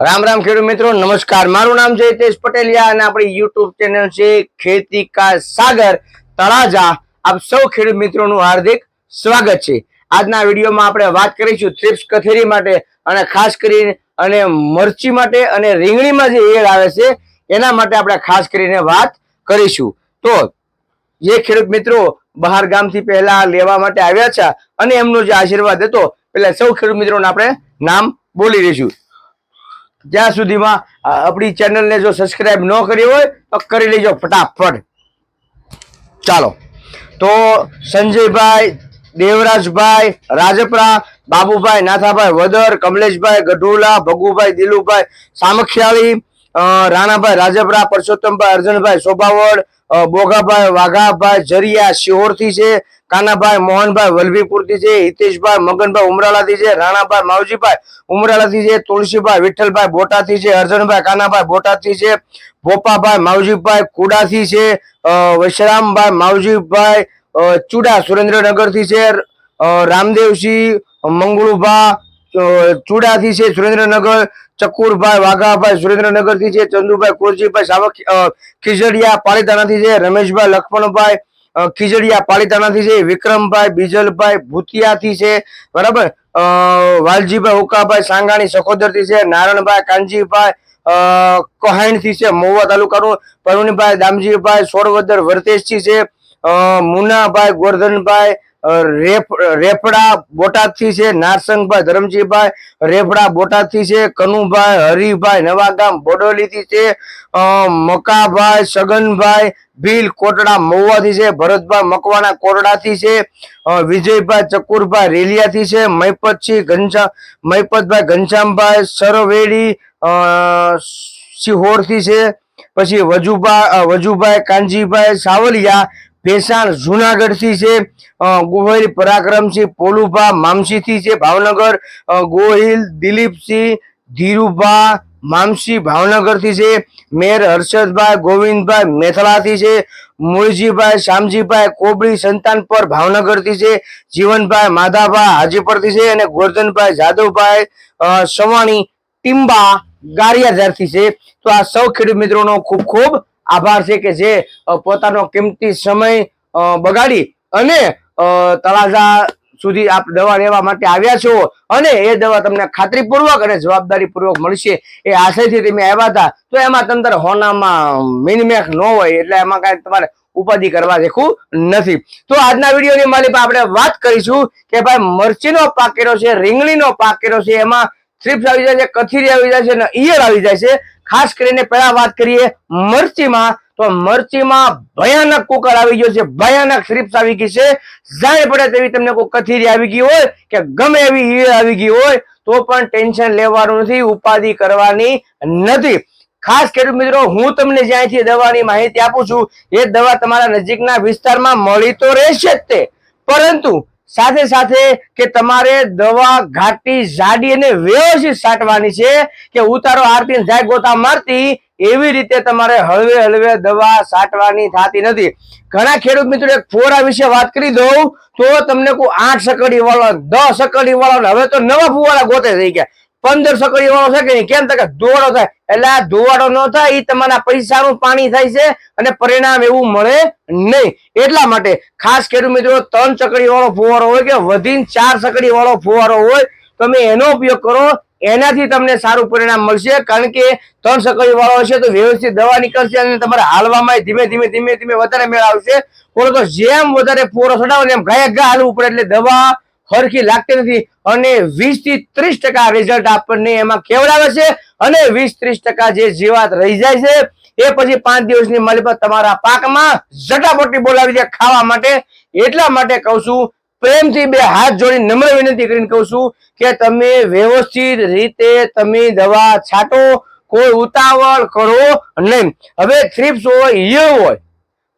રામ રામ ખેડૂત મિત્રો, નમસ્કાર. મારું નામ છે હિતેશ પટેલિયા અને આપણી યુટ્યુબ ચેનલ છે ખેતી કા સાગર તળાજા. આપ સૌ ખેડૂત મિત્રોનું હાર્દિક સ્વાગત છે. આજના વિડીયોમાં આપણે વાત કરીશું થ્રિપ્સ કથેરી માટે અને ખાસ કરીને અને મરચી માટે અને રીંગણીમાં જે એડ આવે છે, એના માટે આપણે ખાસ કરીને વાત કરીશું. તો, જે ખેડૂત મિત્રો બહાર ગામથી પહેલા લેવા માટે આવ્યા છે અને એમનો જે આશીર્વાદ હતો પેલા સૌ ખેડૂત મિત્રોને આપણે નામ બોલી દઈશું. જ્યાં સુધીમાં આપણી ચેનલને જો સબસ્ક્રાઈબ ન કરી હોય, તો કરી લેજો ફટાફટ. ચાલો. તો સંજયભાઈ, દેવરાજભાઈ, રાજપરા, બાબુભાઈ, નાથાભાઈ વદર, કમલેશભાઈ ગઢુલા, ભગુભાઈ દિલુભાઈ, સામખિયાળી રાણાભાઈ રાજપરા પરસોત્તમભાઈ અર્જનભાઈ શોભાવડ બોગાભાઈ વાઘાભાઈ જરિયા શિહોરથી છે કાનાભાઈ મોહનભાઈ વલભીપુરથી છે હિતેશભાઈ મગનભાઈ ઉમરાળાથી છે રાણાભાઈ માવજીભાઈ ઉમરાળાથી છે તુલસીભાઈ વિઠ્ઠલભાઈ બોટાથી છે અર્જનભાઈ કાનાભાઈ બોટાથી છે ભોપાભાઈ માવજીભાઈ કુડાથી છે વૈશ્રામભાઈ માવજીભાઈ ચુડા સુરેન્દ્રનગરથી છે રામદેવસિંહ મંગળુભા અ, ચુડાથી છે સુરેન્દ્રનગર, ચકુરભાઈ વાઘાભાઈ સુરેન્દ્રનગરથી છે, ચંદુભાઈ કોરજીભાઈ સાવક ખીજડીયા પાલીતાણાથી છે, રમેશભાઈ લક્ષ્મણભાઈ ખીજડીયા પાલીતાણાથી છે, વિક્રમભાઈ, બીજલભાઈ ભૂતિયાથી છે, બરાબર? વાલજીભાઈ ઉકાભાઈ સાંગાણી સખોદરથી છે, નારણભાઈ કાનજીભાઈ કોહાણથી છે, મહુવા તાલુકાનું પરુણીભાઈ દામજીભાઈ સોળવદર વર્તેશથી છે મુનાભાઈ ગોરધનભાઈ રેફડા બોટાદથી છે, નારસંગભાઈ, ધરમજીભાઈ રેફડા બોટાદથી છે, કનુભાઈ, હરિભાઈ, નવાગામ, બોડોલીથી છે મકાભાઈ, સગનભાઈ, ભીલ, કોટડા, મહુવાથી છે, ભરતભાઈ, મકવાણા કોટડાથી છે વિજયભાઈ, ચકુરભાઈ, રેલિયાથી છે મૈપતસિંહ ઘનશ્યામ મૈપતભાઈ ઘનશ્યામભાઈ, સરવેડી સિહોરથી છે, પછી વજુભા વજુભાઈ, કાનજીભાઈ, સાવલિયા ભેસાણ, જુનાગઢથી છે ગોહિલ, પરાક્રમસિંહ, પોલુભા, મામસીથી છે, ભાવનગર ગોહિલ, દિલીપસિંહ, ધીરુભા, મામસી, ભાવનગરથી છે, મેર, હર્ષદભાઈ, ગોવિંદભાઈ, મેથલાથી છે, મુળજીભાઈ શામજીભાઈ કોબળી, સંતાનપર, ભાવનગરથી છે, જીવનભાઈ માધાભાઈ હાજીપરથી છે અને ગોરધનભાઈ, જાદવભાઈ સવાણી ટીમ્બા ગારિયાધારથી છે. તો આ સૌ ખેડૂત મિત્રોનો ખૂબ ખૂબ આભાર છે કે જે પોતાનો કિંમતી સમય બગાડી અને તળાજા સુધી આપ દવા લેવા માટે આવ્યા છો અને એ દવા તમને ખાતરીપૂર્વક અને જવાબદારીપૂર્વક મળશે એ આશયથી તમે આવ્યા હતા. તો એમાં તંત્ર હોનામાં મિનમેક ન હોય એટલે એમાં કાંઈ તમારે ઉપાધિ કરવા દેખું નથી. તો આજના વિડીયોની માલિક આપણે વાત કરીશું કે ભાઈ મરચીનો પાકેરો છે, રીંગણીનો પાકેરો છે, એમાં થ્રિપ્સ આવી જાય છે, કથીરી આવી જાય છે અને ઈયળ આવી જાય છે. ખાસ કરીને પહેલા વાત કરીએ મરચીમાં, તો મરચીમાં ભયાનક કુકર આવી ગયો છે, ભયાનક શ્રીપ્સ આવી ગઈ છે. જાણે પડે તેવી તમને કોઈ કથીરી આવી ગઈ હોય કે ગમે એવી હીર આવી ગઈ હોય, તો પણ ટેન્શન લેવાનું નથી, ઉપાધિ કરવાની નથી. ખાસ ખેડૂત મિત્રો, હું તમને જ્યાંથી દવાની માહિતી આપું છું, એ દવા તમારા નજીકના વિસ્તારમાં મળી તો રહેશે જ તે. પરંતુ સાથે સાથે કે તમારે દવા ઘાટી જાડી અને વ્યવસ્થિત સાટવાની છે કે ઉતારો આરતી જાય ગોતા મારતી, એવી રીતે તમારે હળવે હળવે દવા છાંટવાની થતી નથી. ઘણા ખેડૂત મિત્રો એક ફોરા વિશે વાત કરી દઉં, તો તમને કોઈ આઠ સકડી વાળો દસ સકડી વાળો હવે તો નવા ફુવારા ગોતે થઈ ગયા. પંદર સકડી વાળો છે કે કેમ? તો કે ધોવાડો થાય. એટલે આ ધોવાડો ન થાય એ તમારા પૈસાનું પાણી થાય છે અને પરિણામ એવું મળે નહીં. એટલા માટે ખાસ ખેડૂત મિત્રો, ત્રણ ચકડી વાળો ફુવારો હોય કે વધીને ચાર સકડી વાળો ફુવારો હોય, તમે એનો ઉપયોગ કરો. એનાથી તમને સારું પરિણામ મળશે, કારણ કે ત્રણ સકડી વાળો હશે તો વ્યવસ્થિત દવા નીકળશે અને તમારે હાલવામાં ધીમે ધીમે ધીમે ધીમે વધારે મેળ આવશે. બોલો તો જેમ વધારે ફુવારો ચડાવો એમ ગયા ગયા હાલવું પડે. એટલે દવા હરખી લાગતી નથી. અને વીસથી ત્રીસ ટકા રિઝલ્ટ આપણને એમાં કેવડાવે છે? અને વીસ ત્રીસ ટકા જે જીવાત રહી જાય છે, એ પછી પાંચ દિવસની માલિપત તમારા પાકમાં ઝટાપટી બોલાવી દે ખાવા માટે. એટલા માટે કહું છું, પ્રેમથી બે હાથ જોડી નમ્ર વિનંતી કરીને કહું છું કે તમે વ્યવસ્થિત રીતે તમે દવા છાંટો, કોઈ ઉતાવળ કરો નહીં. હવે થ્રીપ્સ હોય, ઈયળ હોય,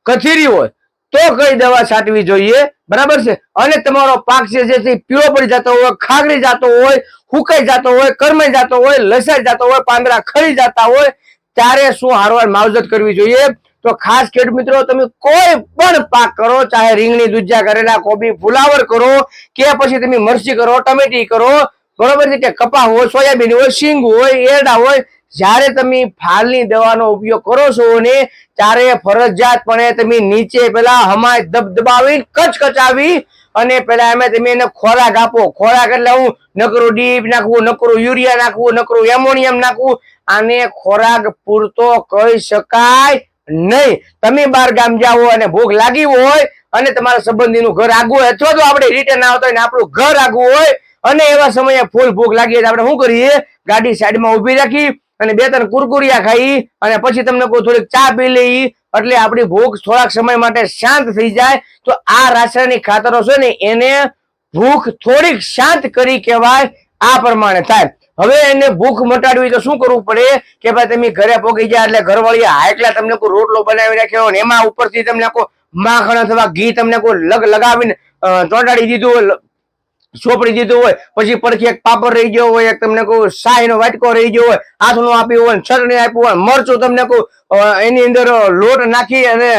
કથીરી હોય તો કઈ દવા છાંટવી જોઈએ? બરાબર છે? અને તમારો પાક છે જે પીળો પડી જતો હોય, ખાગડી જતો હોય, હુકાઈ જતો હોય, કરમાઈ જતો હોય, લસાઈ જતો હોય, પાંદડા ખરી જતા હોય, ત્યારે શું હારવાર માવજત કરવી જોઈએ? તો ખાસ ખેડ મિત્રો, તમે કોઈ પણ પાક કરો, ચાહે રીંગણી, દૂધિયા, કરેલા, કોબી, ફુલાવર કરો, કે પછી તમે મરચી કરો, ટમેટી કરો, બરોબર છે કે કપા હોય, સોયાબીન હોય સિંગ હોય, એરડા હોય જ્યારે તમે ફાલની દવાનો ઉપયોગ કરો છો ને ત્યારે ફરજિયાતપણે તમે નીચે પેલા હમાય દબદબાવી કચકચાવી અને પેલા એમાં તમે એને ખોરાક આપો. ખોરાક એટલે હું નકરું ડીપ નાખવું, નકરું યુરિયા નાખવું, નકરું એમોનિયમ નાખવું. આને ખોરાક પૂરતો કહી શકાય નહીં. તમે બાર ગામ જાઓ અને ભૂખ લાગી હોય અને તમારા સંબંધીનું ઘર આગવું હોય, અથવા તો આપણે રિટર્ન આવતા હોય ને આપણું ઘર આગવું હોય અને એવા સમયે ફૂલ ભૂખ લાગી હોય આપણે શું કરીએ? ગાડી સાઈડમાં ઊભી રાખી અને બે ત્રણ કુરકુરિયા ખાઈ અને પછી તમને કોઈ થોડીક ચા પી લઈ, એટલે આપણી ભૂખ થોડાક સમય માટે શાંત થઈ જાય. તો આ રાસાયણિક ખાતરો છે ને, એને ભૂખ થોડીક શાંત કરી કહેવાય આ પ્રમાણે થાય. હવે એને ભૂખ મટાડવી તો શું કરવું પડે? કે ભાઈ તમે ઘરે પોગી જાય એટલે ઘરવાળી હાકલા તમને કોઈ રોટલો બનાવી રાખ્યો હોય એમાં ઉપરથી તમને કોઈ માખણ અથવા ઘી તમને કોઈ લગ લગાવીને ચોંટાડી દીધું ચોપડી દીધું હોય, પછી પરથી એક પાપડ રહી ગયો હોય, એક તમને કોઈ શાહી નો વાટકો રહી ગયો હોય આથણું આપ્યું હોય ચટણી આપ્યું હોય, મરચું તમને કોઈ એની અંદર લોટ નાખી અને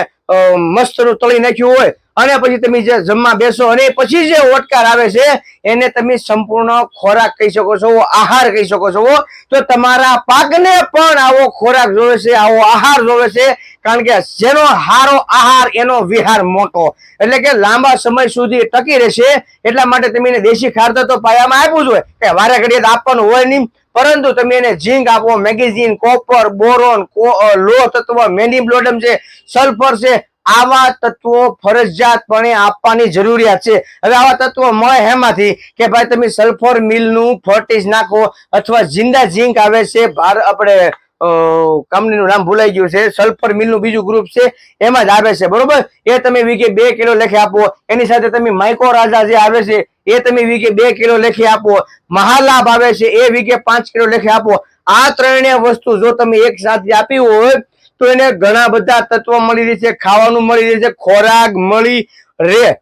મસ્ત તળી નાખ્યું હોય. અને પછી તમે જે જમવા બેસો અને પછી જે ઓટકાર આવે છે, એને તમે સંપૂર્ણ ખોરાક કહી શકો છો, આહાર કહી શકો છો. તો તમારા પાકને પણ આવો ખોરાક જોવે છે, આવો આહાર જોવે છે કારણ કે જેનો હારો આહાર એનો વિહાર મોટો. એટલે કે લાંબા સમય સુધી ટકી રહેશે એટલા માટે તમે એને દેશી ખાતર તો પાયામાં આપ્યું જ હોય. કે વારે ઘડીએ આપવાનું હોય નહીં. પરંતુ તમે એને ઝીંક આપો મેગેઝીન કોપર બોરોન કો- અ, લો તત્વ મેનિબ્લોડમ છે સલ્ફર છે આવા તત્વો ફરજિયાતપણે આપવાની જરૂરિયાત છે. હવે આવા તત્વો મળે હેમાંથી કે ભાઈ તમે સલ્ફર મિલનું ફર્ટિસ નાખો અથવા જિંદા ઝીંક આવે છે ભાર આપણે કંપનીનું નામ ભૂલાઈ ગયું છે. સલ્ફર મિલનું બીજું ગ્રુપ છે. એમાં જ આવે છે, બરોબર? એ તમે વીકે બે કિલો લેખે આપો. એની સાથે તમે માઇકો રાજા જે આવે છે, એ તમે વીકે બે કિલો લેખે આપો. મહાલાભ આવે છે, એ વીકે પાંચ કિલો લેખે આપો. આ ત્રણેય વસ્તુ જો તમે એક સાથે આપી હોય, તો એને ઘણા બધા તત્વો મળી રહેશે ખાવાનું મળી રહેશે ખોરાક મળી રહે.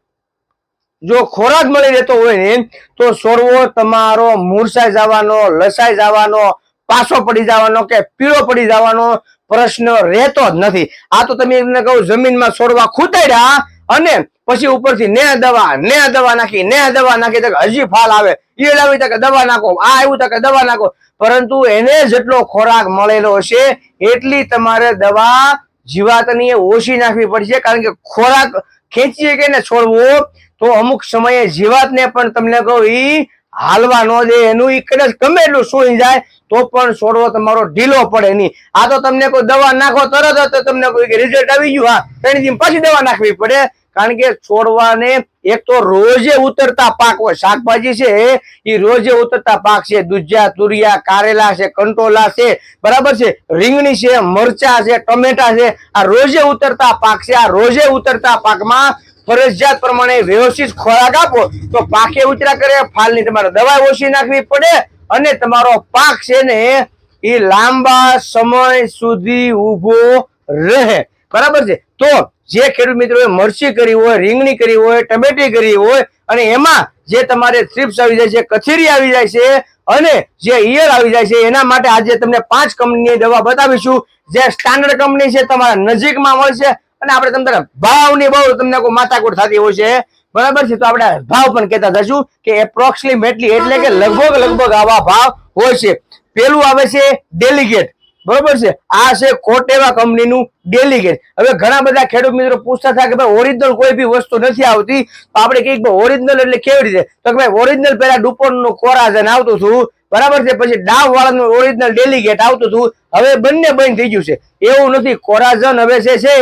જો ખોરાક મળી રહેતો હોય ને, તો સોરવો, તમારો મૂરસાઈ જવાનો, લસાઈ જવાનો પાસો પડી જવાનો કે પીળો પડી જવાનો પ્રશ્ન રહેતો જ નથી. આ તો તમે એમને કહું જમીનમાં છોડવા ખૂતાડ્યા અને પછી ઉપરથી ને દવા ને દવા નાખી ને દવા નાખી તક હજી ફાલ આવે. એ આવી તકે દવા નાખો, આ આવ્યું તકે દવા નાખો. પરંતુ એને જેટલો ખોરાક મળેલો હશે, એટલી તમારે દવા જીવાતની ઓછી નાખવી પડશે. કારણ કે ખોરાક ખેંચીએ કે ને છોડવો, તો અમુક સમયે જીવાતને પણ તમને કહું ઈ હાલવા ન દે, એનું એ કદાચ ગમે એટલું સુઈ જાય, તો પણ છોડવો તમારો ઢીલો પડે નહીં. આ તો તમને કોઈ દવા નાખો તરત જ તમને કોઈ રિઝલ્ટ આવી ગયું. હા, ત્રણ દિન પછી દવા નાખવી પડે. કારણ કે છોડવાને એક તો રોજે ઉતરતા પાક હોય, શાકભાજી છે, એ રોજે ઉતરતા પાક છે દુજ્યા તુરિયા, કારેલા છે, કંટોલા છે, બરાબર છે, રીંગણી છે, મરચા છે, ટમેટા છે, આ રોજે ઉતરતા પાક છે, આ રોજે ઉતરતા પાકમાં ફરજિયાત પ્રમાણે વ્યવસ્થિત ખોરાક આપો, તો પાકે ઉતરા કરે, ફાલની તમારે દવા ઓછી નાખવી પડે અને તમારો પાક છે ને એ લાંબા સમય સુધી ઊભો રહે. બરાબર છે? તો જે ખેડૂત મિત્રોએ મરચી કરી હોય, રીંગણી કરી હોય, ટમેટી કરી હોય, અને એમાં જે તમારે થ્રીપ્સ આવી જાય છે, કથેરી આવી જાય છે, અને જે ઈયર આવી જાય છે, એના માટે આજે તમને પાંચ કંપનીની દવા બતાવીશું. જે સ્ટાન્ડર્ડ કંપની છે, તમારા નજીકમાં મળશે. અને આપણે તમને ભાવની બહુ તમને કોઈ માથાકૂટ થતી હોય છે. બરાબર છે? તો આપણે ભાવ પણ કહેતા થશું કે એપ્રોક્સિમેટલી એટલે કે લગભગ લગભગ આવા ભાવ હોય છે. પેલું આવે છે ડેલિગેટ બરોબર છે? આ છે કોટેવા કંપનીનું ડેલિગેટ હવે ઘણા બધા ખેડૂત મિત્રો પૂછતા હતા કે ભાઈ ઓરિજિનલ કોઈ બી વસ્તુ નથી આવતી. તો આપણે કહીએ કે ઓરિજિનલ એટલે કેવી રીતે? તો કે ભાઈ ઓરિજિનલ પેલા ડુપોનનું કોરાજન આવતું હતું. બરાબર છે? પછી ડાવ વાળાનું ઓરિજિનલ ડેલિગેટ આવતું હતું. હવે બંને બંધ થઈ ગયું છે. એવું નથી. કોરાજન હવે જે છે,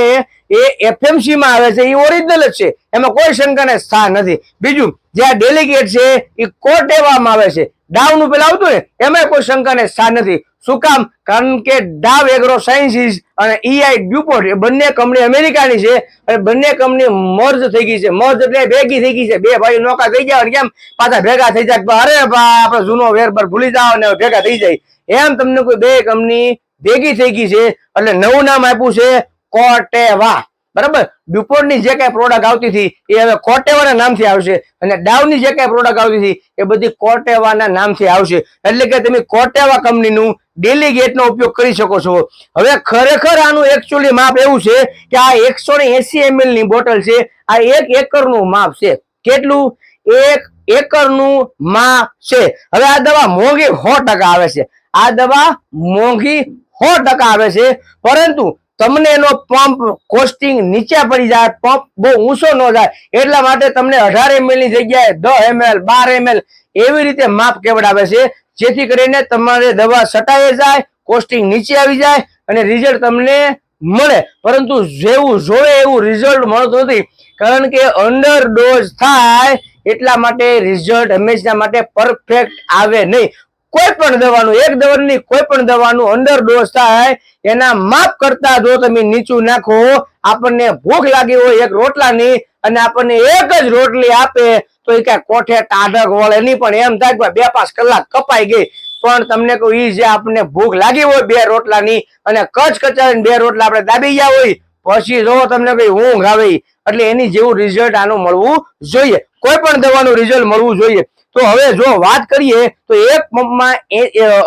એ એફએમસી માં આવે છે. એ ઓરિજિનલ જ છે. એમાં કોઈ શંકાને સ્થાન નથી. બીજું, જે આ ડેલિગેટ છે, એ કોટેવામાં આવે છે. ડાવનું પેલા આવતું ને એમાં કોઈ શંકાને સ્થાન નથી. શું કામ? કારણ કે ડાવ એગ્રો સાયન્સીસ અને ઈઆઈ ડ્યુપોર્ટ એ બંને કંપની અમેરિકાની છે અને બંને કંપની મર્જ થઈ ગઈ છે. મર્જ એટલે ભેગી થઈ ગઈ છે. બે ભાઈ નોકા થઈ જાય કેમ? પાછા ભેગા થઈ જાય. અરે આપણે જૂનો વેર પર ભૂલી જાઓ ને ભેગા થઈ જાય. એમ તમને કોઈ બે કંપની ભેગી થઈ ગઈ છે. એટલે નવું નામ આપ્યું છે કોટેવા. બરાબર? ડ્યુપોર્ટની જે કઈ પ્રોડક્ટ આવતી હતી, એ હવે કોટેવાના નામથી આવશે. અને ડાવની જે કઈ પ્રોડક્ટ આવતી હતી, એ બધી કોટેવાના નામથી આવશે. એટલે કે તમે કોટેવા કંપનીનું ડેલિગેટ નો ઉપયોગ કરી શકો છો. હવે ખરેખર આનું એકચ્યુઅલી માપ એવું છે કે આ એકસો ને એસી એમએલની બોટલ છે. આ એક એકરનું માપ છે. કેટલું? એક એકરનું માપ છે. હવે આ દવા મોંઘી સો ટકા આવે છે. આ દવા મોંઘી સો ટકા આવે છે. પરંતુ તમને એનો પંપ કોસ્ટિંગ નીચે પડી જાય પંપ બહુ ઊંચો ન જાય, એટલા માટે તમને અઢાર એમએલની જગ્યાએ દસ એમએલ બાર એમએલ એવી રીતે માપ કેવડાવે છે, જેથી કરીને તમારે દવા સટાઈ જાય કોસ્ટિંગ નીચે આવી જાય અને રિઝલ્ટ તમને મળે. પરંતુ જેવું જોવે એવું રિઝલ્ટ મળતું નથી, કારણ કે અંડર ડોઝ થાય એટલા માટે રિઝલ્ટ હંમેશા માટે પરફેક્ટ આવે નહીં. કોઈ પણ દવાનું, એક દવાની કોઈ પણ દવાનું અંદર ડોઝ થાય, એના માપ કરતા જો તમે નીચું નાખો, આપણને ભૂખ લાગી હોય એક રોટલાની અને આપણને એક જ રોટલી આપે, તો એ કઈ કોઠે ટાઢક વળે નહીં, પણ એમ થાય કે બે પાંચ કલાક કપાઈ ગઈ, પણ તમને કહું એ જે આપણને ભૂખ લાગી હોય બે રોટલાની અને કચ કચાવીને બે રોટલા આપણે દાબી ગયા હોય, પછી જો તમને કઈ ઊંઘ આવે, એટલે એની જેવું રિઝલ્ટ આનું મળવું જોઈએ. કોઈ પણ દવાનું રિઝલ્ટ મળવું જોઈએ. તો હવે જો વાત કરીએ, તો એક પંપમાં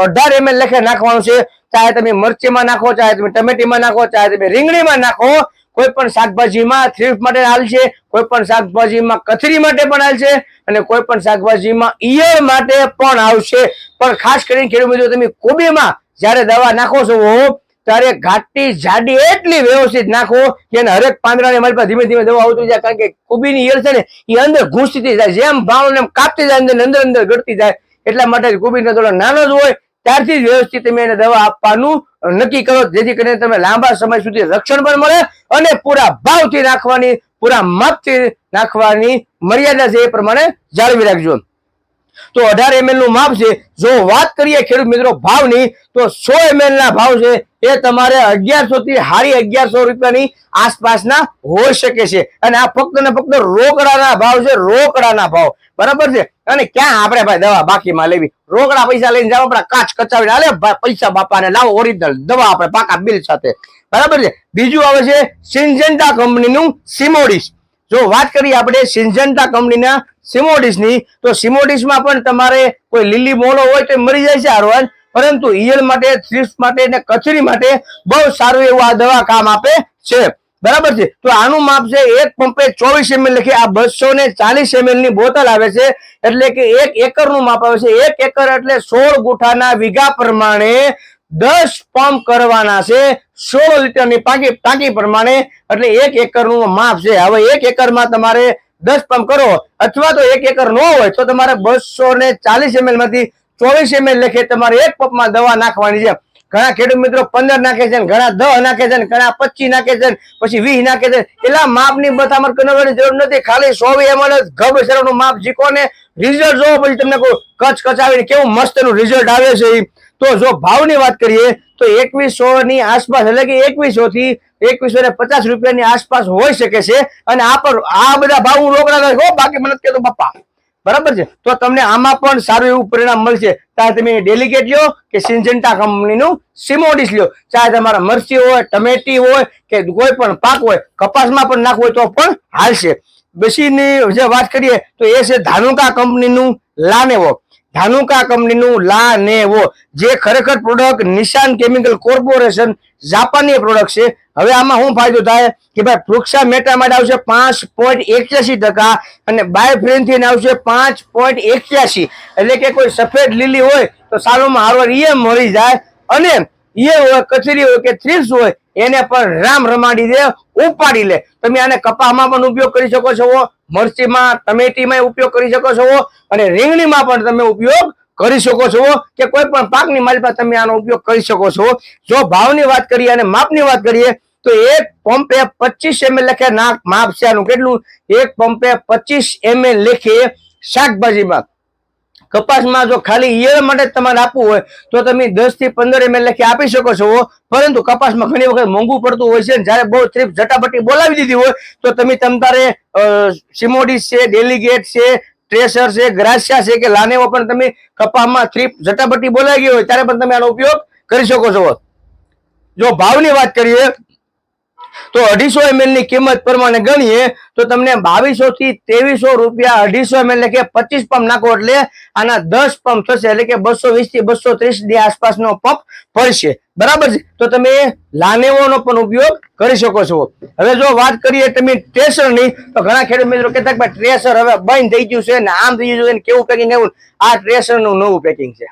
અઢાર એમએલ લખે નાખવાનું છે, ચાહે તમે મરચીમાં નાખો, ચાહે તમે ટમેટીમાં નાખો, ચાહે તમે રીંગણીમાં નાખો કોઈ પણ શાકભાજીમાં થ્રીફ માટે હાલશે કોઈ પણ શાકભાજીમાં કથરી માટે પણ હાલશે અને કોઈ પણ શાકભાજીમાં ઈયળ માટે પણ આવશે. પણ ખાસ કરીને ખેડૂત મિત્રો, તમે કોબીમાં જ્યારે દવા નાખો છો ત્યારે ઘાટી જાડી એટલી વ્યવસ્થિત નાખો કે એને હરેક પાંદડાને મારી પાસે ધીમે ધીમે દવા આવતી જાય, કારણ કે કોબીની ઈયળ છે ને એ અંદર ઘૂસતી જાય, જેમ ભાવને એમ કાપતી જાય, અંદર અંદર અંદર ગળતી જાય. એટલા માટે કોબીનો થોડો નાનો જ હોય, ત્યારથી જ વ્યવસ્થિત તમે એને દવા આપવાનું નક્કી કરો, જેથી કરીને તમે લાંબા સમય સુધી રક્ષણ પણ મળે અને પૂરા ભાવથી નાખવાની, પૂરા માપથી નાખવાની મર્યાદા છે એ પ્રમાણે જાળવી રાખજો. તો અઢાર એમએલનું માપ છે. જો વાત કરીએ ખેડૂત મિત્રો ભાવની, તો સો એમએલ ના ભાવ છે. એ તમારે અગિયારસો થી હારી અગિયારસો રૂપિયાની આસપાસના હોઈ શકે છે. અને આ ફક્ત ને ફક્ત રોકડાના ભાવ છે. રોકડાના ભાવ. બરાબર છે? અને ક્યાં આપણે ભાઈ દવા બાકીમાં લેવી? રોકડા પૈસા લઈને જાવ આપણે કાચ કચાવીને હાલે પૈસા બાપાને લાવો ઓરિજિનલ દવા આપણે પાકા બિલ સાથે. બરાબર છે? બીજું આવે છે સિન્જેન્ટા કંપનીનું સિમોડિસ. જો વાત કરીએ આપણે સિન્જન્ટા કંપનીના સિમોડિસની, તો સિમોડિસમાં પણ તમારે કોઈ લીલી મોળો હોય તો મરી જાય છે હારવાર પરંતુ ઈયળ માટે, થ્રીપ્સ માટે અને કચરી માટે બહુ સારું એવું આ દવા કામ આપે છે. બરાબર છે? તો આનું માપ છે એક પંપે ચોવીસ એમએલ લખી, આ બસો ને ચાલીસ એમએલની બોટલ આવે છે. એટલે કે એક એકરનું માપ આવે છે. એક એકર એટલે સોળ ગુઠાના વીઘા પ્રમાણે દસ પંપ કરવાના છે. સોળ લીટરની ટાંકી ટાંકી પ્રમાણે. એટલે એક એકરનું માપ છે. હવે એક એકરમાં તમારે દસ પંપ કરો. અથવા તો એક એકર ન હોય તો તમારે બસો ને ચાલીસ એમએલમાંથી ચોવીસ એમએલ લેખે તમારે એક પંપમાં દવા નાખવાની છે. ઘણા ખેડૂત મિત્રો પંદર નાખે છે ઘણા દસ નાખે છે ઘણા પચીસ નાખે છે પછી વીસ નાખે છે. એટલા માપની બતામર કરવાની જરૂર નથી. ખાલી સો એમએલ જ ગભ શેરનું માપ જીકો ને રિઝલ્ટ જોવો પછી તમને કોઈ કચ કચાવીને કેવું મસ્ત એનું રિઝલ્ટ આવે છે. તો જો ભાવની વાત કરીએ, તો એકવીસો ની આસપાસ એટલે કે એકવીસો થી એકવીસો ને પચાસ રૂપિયાની આસપાસ હોઈ શકે છે અને આ પર આ બધા ભાવ હું રોકડા હો, બાકી મને કહેતો પપ્પા બરાબર છે? તો તમને આમાં પણ સારું એવું પરિણામ મળશે. ચાહે તમે ડેલિકેટ લ્યો કે સિન્જેન્ટા કંપનીનું સિમોડિસ લ્યો. ચાહે તમારા મરચી હોય, ટમેટી હોય કે કોઈ પણ પાક હોય, કપાસમાં પણ નાખવું હોય તો પણ હાલશે. બેસીની જે વાત કરીએ, તો એ છે ધાનુકા કંપનીનું લાનેવો ધાનુકા કંપનીનું લા ને વો, જે ખરેખર પ્રોડક્ટ નિશાન કેમિકલ કોર્પોરેશન જાપાનની પ્રોડક્ટ છે. હવે આમાં શું ફાયદો થાય કે ભાઈ વૃક્ષા માટે આવશે પાંચ પોઈન્ટ એક્યાસી ટકા અને બાયફ્રેન્થિન આવશે પાંચ પોઈન્ટ એક્યાસી. એટલે કે કોઈ સફેદ લીલી હોય તો સાલોમાં હારવાર એ મળી જાય. અને એ હોય, કચેરી હોય કે થ્રીપ્સ હોય એને પણ રામ રમાડી દે, ઉપાડી લે. તમે આને કપામાં પણ ઉપયોગ કરી શકો છો મરચીમાં, ટમેટીમાં ઉપયોગ કરી શકો છો અને રીંગણીમાં પણ તમે ઉપયોગ કરી શકો છો કે કોઈ પણ પાકની માલિકા તમે આનો ઉપયોગ કરી શકો છો. જો ભાવની વાત કરીએ અને માપની વાત કરીએ, તો એક પંપે પચીસ એમએલ લખે નાક માપ છે આનું કેટલું? એક પંપે પચીસ એમએલ લેખે શાકભાજીમાં. કપાસમાં જો ખાલી ઈયળ માટે તમારે આપવું હોય, તો તમે દસથી પંદર એમએલ લખી આપી શકો છો. પરંતુ કપાસમાં ઘણી વખત મોંઘું પડતું હોય છે જ્યારે બહુ ત્રીપ ઝટાપટી બોલાવી દીધી હોય, તો તમે તમારે સિમોડિસ છે ડેલિગેટ છે ટ્રેસર છે ગ્રાસિયા છે કે લાનેવો પણ તમે કપાસમાં ત્રીપ ઝટાપટી બોલાવી ગઈ હોય, ત્યારે પણ તમે આનો ઉપયોગ કરી શકો છો. જો ભાવની વાત કરીએ તો અઢીસો એમએલની કિંમત પ્રમાણે ગણીએ, તો તમને બાવીસો થી ત્રેવીસો રૂપિયા અઢીસો એમએલ એટલે કે પચીસ પંપ નાખો એટલે આના દસ પંપ થશે, એટલે કે બસો વીસથી બસો ત્રીસની આસપાસનો પંપ પડશે બરાબર છે? તો તમે લાનેવોનો પણ ઉપયોગ કરી શકો છો. હવે જો વાત કરીએ તમે ટ્રેસરની તો ઘણા ખેડૂત મિત્રો કહેતા કે ટ્રેસર હવે બંધ થઈ ગયું છે ને આમ થઈ ગયું છે કેવું પેકિંગ એવું. આ ટ્રેસરનું નવું પેકિંગ છે.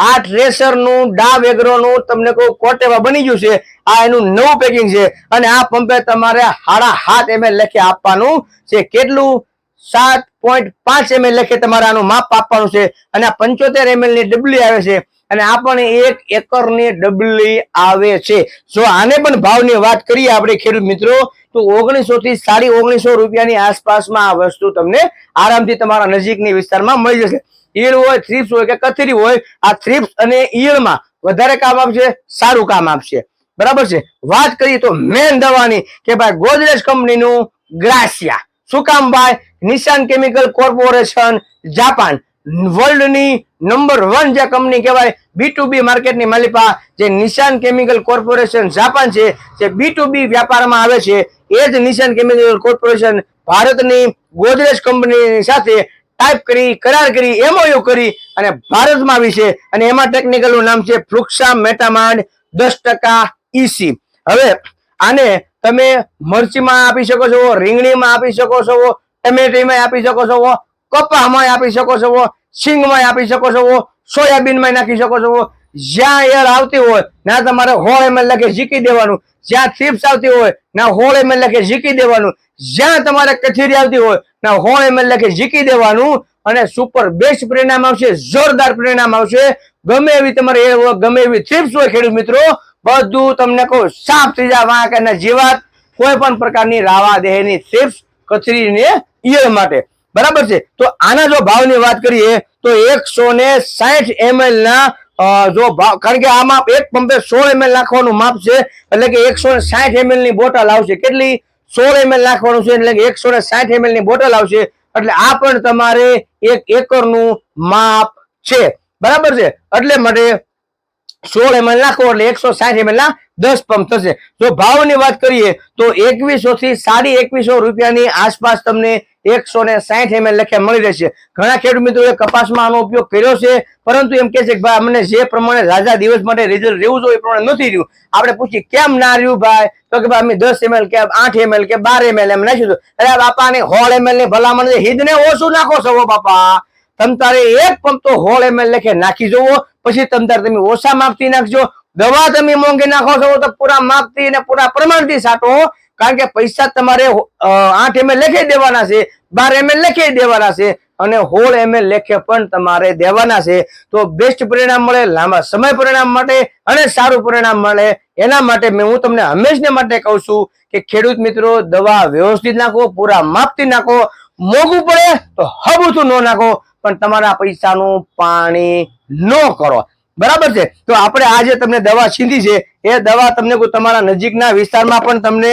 આ ટ્રેસરનું ડાવ એગ્રો નું તમને કહું કોટેવા બની ગયું છે, આ એનું નવું પેકિંગ છે. અને આ પંપે તમારે હાડા હાથ એમએલ લખે આપવાનું છે. કેટલું? સાત પોઈન્ટ પાંચ એમએલ લખે તમારે આનું માપ આપવાનું છે. અને આ પંચોતેર એમએલની ડબલી આવે છે. અને આ પણ એક એકરની ડબલી આવે છે. જો આને પણ ભાવની વાત કરીએ આપણે ખેડૂત મિત્રો, તો ઓગણીસો થી સાડી ઓગણીસો રૂપિયાની આસપાસમાં આ વસ્તુ તમને આરામથી તમારા નજીકની વિસ્તારમાં મળી જશે. ઈયળ હોય થ્રીપ્સ હોય કે કથરી હોય, આ થ્રીપ્સ અને ઈયળમાં વધારે કામ આપશે, સારું કામ આપશે. બરાબર છે? વાત કરીએ તો મેન દવાની કે ભાઈ ગોદરેજ કંપનીનું ગ્રાસિયા. શું કામ ભાઈ? નિશાન કેમિકલ કોર્પોરેશન જાપાન વર્લ્ડની નંબર વન જે કંપની કહેવાય બી ટુ બી માર્કેટની માલિકા જે નિશાન કેમિકલ કોર્પોરેશન જાપાન છે, જે બી ટુ બી વ્યાપારમાં આવે છે, એ જ નિશાન કેમિકલ કોર્પોરેશન ભારતની ગોદરેજ કંપની સાથે ટાઈપ કરી, કરાર કરી એમઓયુ કરી અને ભારતમાં આવી છે. અને એમાં ટેકનિકલનું નામ છે ફ્લુક્સા મેટામાન્ડ દસ ટકા ઈસી હવે આને તમે મરચીમાં આપી શકો છો, રીંગણીમાં આપી શકો છો, ટમેટીમાં આપી શકો છો કપામાં આપી શકો છો સિંગમાં આપી શકો છો, સોયાબીનમાં નાખી શકો છો જ્યાં એર આવતી હોય, ના તમારે હોળ એમએલ લખે ઝીકી દેવાનું. જ્યાં થીપ્સ આવતી હોય, ના હોળ એમએલ લખે ઝીકી દેવાનું. જ્યાં તમારે કથેરી આવતી હોય, ના હોળ એમએલ લખે ઝીકી દેવાનું. અને સુપર બેસ્ટ પરિણામ આવશે, જોરદાર પરિણામ આવશે. ગમે એવી તમારે એર હોય, ગમે એવી થીપ્સ હોય ખેડૂત મિત્રો, બધું તમને કહું, સાફ થઈ જાય વાંક અને જીવાત. કોઈ પણ પ્રકારની રાવા દેહની થીપ્સ કચરીને ઈયળ માટે. બરાબર છે? તો આના જો ભાવની વાત કરીએ, તો એકસો ને સાઠ એમએલ ના જો ભાવ કારણ કે આમાં એક પંપે સોળ એમએલ નાખવાનું માપ છે, એટલે કે એકસો ને સાઠ એમએલની બોટલ આવશે. કેટલી? સોળ એમએલ નાખવાનું છે, એટલે કે એકસો ને સાઠ એમએલની બોટલ આવશે. એટલે આ પણ તમારે એક એકરનું માપ છે. બરાબર છે? એટલે માટે સોળ એમએલ નાખો, એટલે એકસો સાઠ એમએલ ના દસ પંપ થશે. જો ભાવની વાત કરીએ, તો એકવીસો થી સાડી એકવીસો રૂપિયાની આસપાસ તમને એકસો ને સાઠ એમએલ લખે, મળી રહેશે. ઘણા ખેડૂત મિત્રોએ કપાસમાં આનો ઉપયોગ કર્યો છે, પરંતુ એમ કે છે કે ભાઈ, અમને જે પ્રમાણે રાજા દિવસ માટે રિઝલ્ટ રહેવું જોઈએ એ પ્રમાણે નથી રહ્યું. આપણે પૂછીએ, કેમ ના રહ્યું ભાઈ? તો કે ભાઈ, અમે દસ એમએલ કે આઠ એમએલ કે બાર એમએલ એમ નાખ્યું હતું. અરે બાપા ને હોળ એમએલની ભલામણ હિદને ઓછું નાખો સવો બાપા. તમ તારે એક પંપ તો હોળ એમએલ લખે, નાખી જવો. પછી તમ તારે તમે ઓછા માપથી નાખજો. દવા તમે મોંઘી નાખો છો તો પૂરા માપથી અને પૂરા પ્રમાણથી સાટો કારણ કે પૈસા તમારે આઠ એમએલ લેખે દેવાના છે, બાર એમએલ લેખે દેવાના છે અને હોળ એમએલ લેખે પણ તમારે દેવાના છે. તો બેસ્ટ પરિણામ મળે, લાંબા સમય પરિણામ માટે અને સારું પરિણામ મળે. એના માટે મેં, હું તમને હંમેશને માટે કહું છું કે ખેડૂત મિત્રો, દવા વ્યવસ્થિત નાખો, પૂરા માપથી નાખો. મોંઘું પડે તો હબુતું ન નાખો, પણ તમારા પૈસાનું પાણી ન કરો. બરાબર છે? તો આપણે આ જે તમને દવા છીંધી છે, એ દવા તમને કોઈ તમારા નજીકના વિસ્તારમાં પણ તમને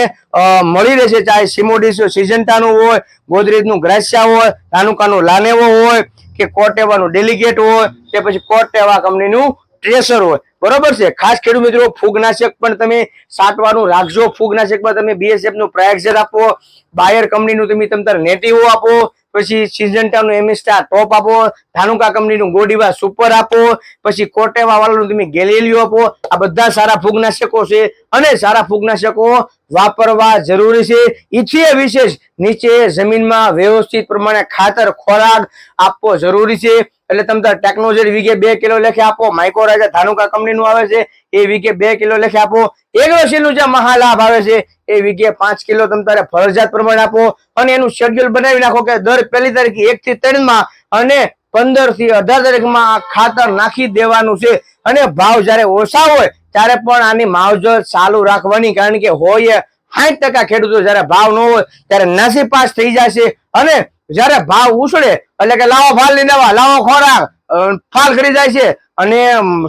મળી રહેશે. ચાહે સિમોડિસ સિજન્ટાનું હોય, ગોદરેજનું ગ્રાસ્યા હોય, તાલુકાનું લાનેવો હોય, કે કોટેવાનું ડેલિગેટ હોય, કે પછી કોટેવા કંપનીનું ટ્રેસર હોય. બરોબર છે? ખાસ ખેડૂત મિત્રો, ફૂગનાશક પણ તમે સાટવાનું રાખજો. ફૂગનાશકમાં તમે બીએસએફનું પ્રાયક્ષર આપો. બાયર કંપનીનું તમે તમ તારે નેટિવો આપો. પછી સિઝન્ટાનું એમિસ્ટા ટોપ આપો. ધાનુકા કંપનીનું ગોડીવા સુપર આપો. પછી કોટેવા વાળાનું તમે ગેલેલિયો આપો. આ બધા સારા ફૂગનાશકો છે અને સારા ફૂગનાશકો વાપરવા જરૂરી છે. ઈથી વિશેષ નીચે જમીનમાં વ્યવસ્થિત પ્રમાણે ખાતર, ખોરાક આપવો જરૂરી છે. એટલે તમે ટેકનોલોજી વીઘે બે કિલો લેખે આપો. માઇક્રોરાજા ધાનુકા કંપનીનું આવે છે, એ વીઘે બે કિલો લેખે આપો. એગ્રોસીનું જે મહાલાભ આવે છે, એ વીઘે પાંચ કિલો તમે તારે ફરજિયાત પ્રમાણે આપો. અને એનું શેડ્યુલ બનાવી નાખો કે દર પહેલી તારીખ એક થી ત્રણમાં અને પંદરથી અઢાર તારીખમાં આ ખાતર નાખી દેવાનું છે. અને ભાવ જ્યારે ઓછા હોય, ત્યારે પણ આની માવજત ચાલુ રાખવાની. કારણ કે હોય સાઠ ટકા ખેડૂતો જ્યારે ભાવ ન હોય, ત્યારે નાસી પાસ થઈ જશે. અને જ્યારે ભાવ ઉછળે, એટલે કે લાવો ફાલ લઈને આવા, લાવો ખોરાક ફાલ કરી જાય છે અને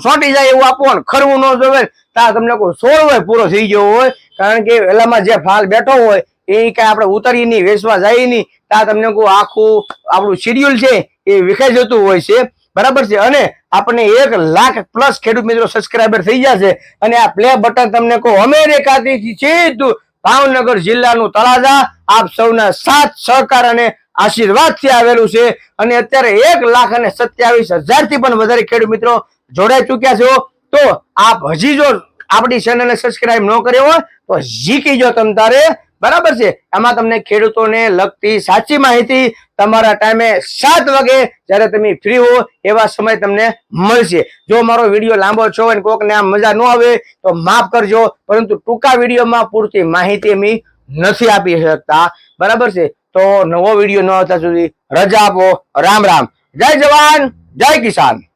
સોટી જાય એવું આપો ને, ખરવું ન જોવે ત્યાં તમને કોઈ સોળ હોય પૂરો થઈ ગયો હોય, કારણ કે એલામાં જે ફાલ બેઠો હોય, એ કઈ આપણે ઉતરી નહીં, વેચવા જાય નહીં ત્યાં તમને કોઈ આખું આપણું શેડ્યુલ છે એ વિખાઈ જતું હોય છે. બરાબર છે? અને આપણને એક લાખ પ્લસ ખેડૂત મિત્રો સબસ્ક્રાઈબર થઈ જશે અને આ પ્લે બટન તમને કહું, અમેરિકાથી સીધું ભાવનગર જિલ્લાનું તળાજા, આપ સૌના સાથ સહકાર અને આશીર્વાદથી આવેલું છે. અને અત્યારે એક લાખ અને સત્યાવીસ હજારથી પણ વધારે ખેડૂત મિત્રો જોડાઈ ચુક્યા છો. તો આપ હજી જો આપણી ચેનલને સબસ્ક્રાઇબ ન કર્યો હોય, તો ઝીકી જો તમ તારે. બરાબર છે? એમાં તમને ખેડૂતોને લગતી સાચી માહિતી તમારા ટાઈમે સાત વાગે જ્યારે તમે ફ્રી હો, એવા સમય તમને મળશે. જો મારો વીડિયો લાંબો છો અને કોકને આમ મજા ન આવે, તો માફ કરજો. પરંતુ ટૂંકા વિડીયોમાં પૂરતી માહિતી અમે નથી આપી શકતા. બરાબર છે? તો નવો વીડિયો ન આવતા સુધી રજા આપો. રામ રામ. જય જવાન જય કિસાન.